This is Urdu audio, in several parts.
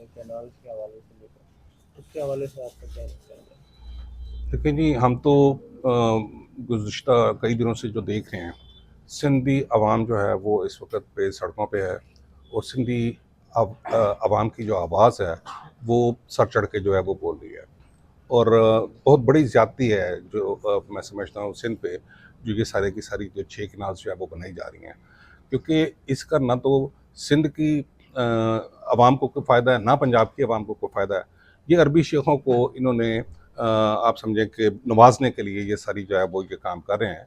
ہیں کینالس کے حوالے سے لے کر اس کے حوالے سے آپ کا کیا ہے؟ جی ہم تو گزشتہ کئی دنوں سے جو دیکھ رہے ہیں، سندھی عوام جو ہے، وہ اس وقت پہ سڑکوں پہ ہے اور سندھی عوام کی جو آواز ہے، وہ سر چڑھ کے جو ہے، وہ بول رہی ہے۔ اور بہت بڑی زیادتی ہے جو میں سمجھتا ہوں سندھ پہ، جو یہ سارے کی ساری جو چھ کنالس جو ہے، وہ بنائی جا رہی ہیں۔ کیونکہ اس کا نہ تو سندھ کی عوام کو کوئی فائدہ ہے؟ نہ پنجاب کی عوام کو کوئی فائدہ ہے؟ یہ عربی شیخوں کو انہوں نے آپ سمجھیں کہ نوازنے کے لیے یہ ساری جو ہے وہ یہ کام کر رہے ہیں۔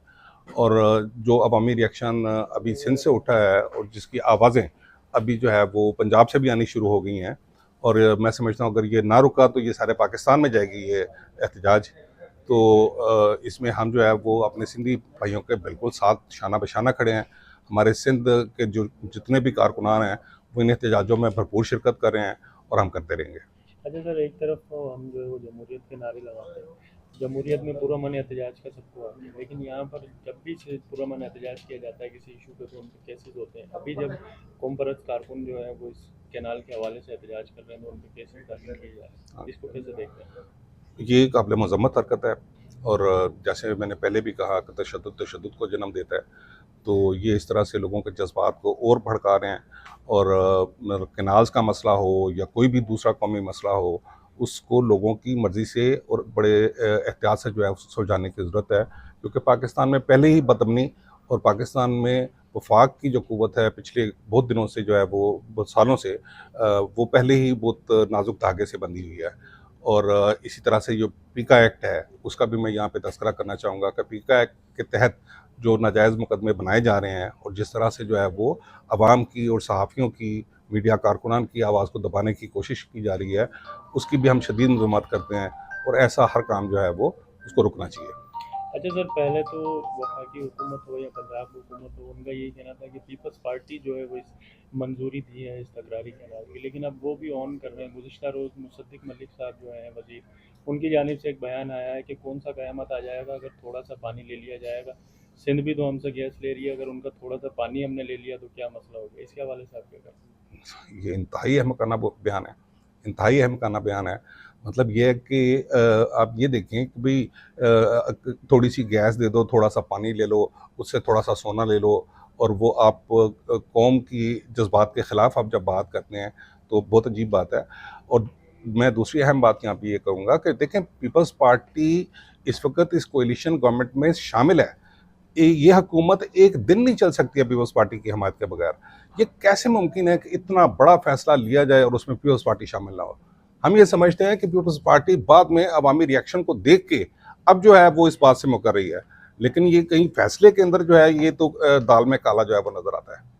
اور جو عوامی ریئیکشن آ، ابھی سندھ سے اٹھا ہے اور جس کی آوازیں ابھی جو ہے وہ پنجاب سے بھی آنی شروع ہو گئی ہیں۔ اور میں سمجھتا ہوں اگر یہ نہ رکا تو یہ سارے پاکستان میں جائے گی یہ احتجاج۔ تو اس میں ہم جو ہے وہ اپنے سندھی بھائیوں کے بالکل ساتھ شانہ بشانہ کھڑے ہیں۔ ہمارے سندھ کے جو جتنے بھی کارکنان ہیں وہ ان احتجاجوں میں بھرپور شرکت کر رہے ہیں اور ہم کرتے رہیں گے۔ اچھا سر ایک طرف ہم جو ہے وہ جمہوریت کے نعرے لگاتے ہیں۔ جمہوریت میں پرامن احتجاج کا سب کو ہے لیکن یہاں پر جب بھی سے پرامن احتجاج کیا جاتا ہے کسی ایشو پہ تو ان کے کیسز ہوتے ہیں؟ ابھی جب قوم پرست کارکن جو ہے وہ اس کینال کے حوالے سے احتجاج کر رہے ہیں تو ان پہ کیسز داخل کیے جا رہے ہیں اس کو کیسے دیکھتے ہیں؟ یہ قابل مذمت حرکت ہے اور جیسے میں نے پہلے بھی کہا کہ تشدد تشدد کو جنم دیتا ہے۔ تو یہ اس طرح سے لوگوں کے جذبات کو اور بھڑکا رہے ہیں اور کنالز کا مسئلہ ہو یا کوئی بھی دوسرا قومی مسئلہ ہو، اس کو لوگوں کی مرضی سے اور بڑے احتیاط سے جو ہے سلجھانے کی ضرورت ہے۔ کیونکہ پاکستان میں پہلے ہی بدمنی اور پاکستان میں وفاق کی جو قوت ہے، پچھلے بہت دنوں سے جو ہے، وہ، بہت سالوں سے وہ پہلے ہی بہت نازک دھاگے سے بندھی ہوئی ہے۔ اور اسی طرح سے جو پیکا ایکٹ ہے، اس کا بھی میں یہاں پہ تذکرہ کرنا چاہوں گا کہ پیکا ایکٹ کے تحت جو ناجائز مقدمے بنائے جا رہے ہیں اور جس طرح سے جو ہے وہ عوام کی اور صحافیوں کی، میڈیا کارکنان کی آواز کو دبانے کی کوشش کی جا رہی ہے، اس کی بھی ہم شدید مذمت کرتے ہیں اور ایسا ہر کام جو ہے وہ اس کو رکنا چاہیے۔ اچھا سر، پہلے تو وفاقی حکومت ہو یا پنجاب حکومت ہو، ان کا یہی کہنا تھا کہ پیپلز پارٹی جو ہے وہ اس منظوری دی ہے اس تکراری کینال کی، لیکن اب وہ بھی آن کر رہے ہیں۔ گزشتہ روز مصدق ملک صاحب جو ہیں، وزیر، ان کی جانب سے ایک بیان آیا ہے کہ کون سا قیامت آ جائے گا؟ اگر تھوڑا سا پانی لے لیا جائے گا، سندھ بھی تو ہم سے گیس لے رہی ہے، اگر ان کا تھوڑا سا پانی ہم نے لے لیا تو کیا مسئلہ ہوگا؟ اس کے حوالے سے آپ کیا کرتے ہیں یہ انتہائی احمقانہ بیان ہے۔ انتہائی احمقانہ بیان ہے۔ مطلب یہ ہے کہ آپ یہ دیکھیں کہ بھئی تھوڑی سی گیس دے دو، تھوڑا سا پانی لے لو، اس سے تھوڑا سا سونا لے لو اور وہ آپ قوم کی جذبات کے خلاف آپ جب بات کرتے ہیں تو بہت عجیب بات ہے۔ اور میں دوسری اہم بات یہاں پہ یہ کہوں گا کہ دیکھیں پیپلز پارٹی اس وقت اس کوئلیشن گورنمنٹ میں شامل ہے۔ یہ یہ حکومت ایک دن نہیں چل سکتی ہے پیپلز پارٹی کی حمایت کے بغیر۔ یہ کیسے ممکن ہے کہ اتنا بڑا فیصلہ لیا جائے اور اس میں پیپلز پارٹی شامل نہ ہو؟ ہم یہ سمجھتے ہیں کہ پیپلز پارٹی بعد میں عوامی ریاکشن کو دیکھ کے اب جو ہے وہ اس بات سے مکر رہی ہے۔ لیکن یہ کہیں فیصلے کے اندر جو ہے یہ تو دال میں کالا جو ہے وہ نظر آتا ہے۔